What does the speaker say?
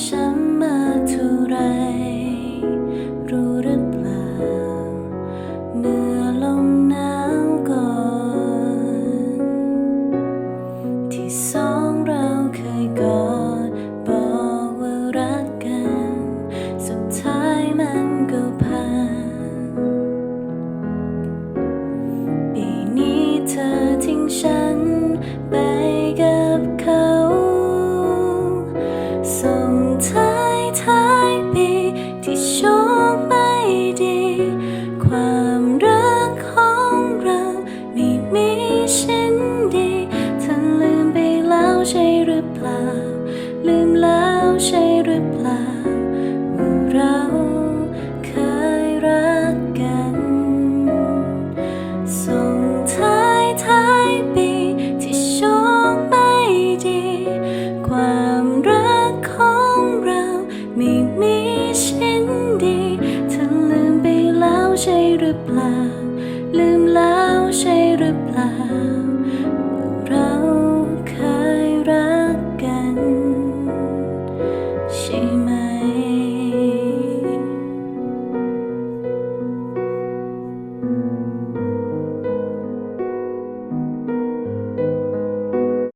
ช้ำมาเท่าไร รู้หรือเปล่า เมื่อลมหนาวก่อน ที่สอง ที่โชคไม่ดี ความรักของเราไม่มีฉันดีเธอลืมไปแล้วใช่หรือเปล่า ลืม ช่หรือเปล่า ลืมแล้วใช่หรือเปล่า เราเคยรักกัน ใช่ไหม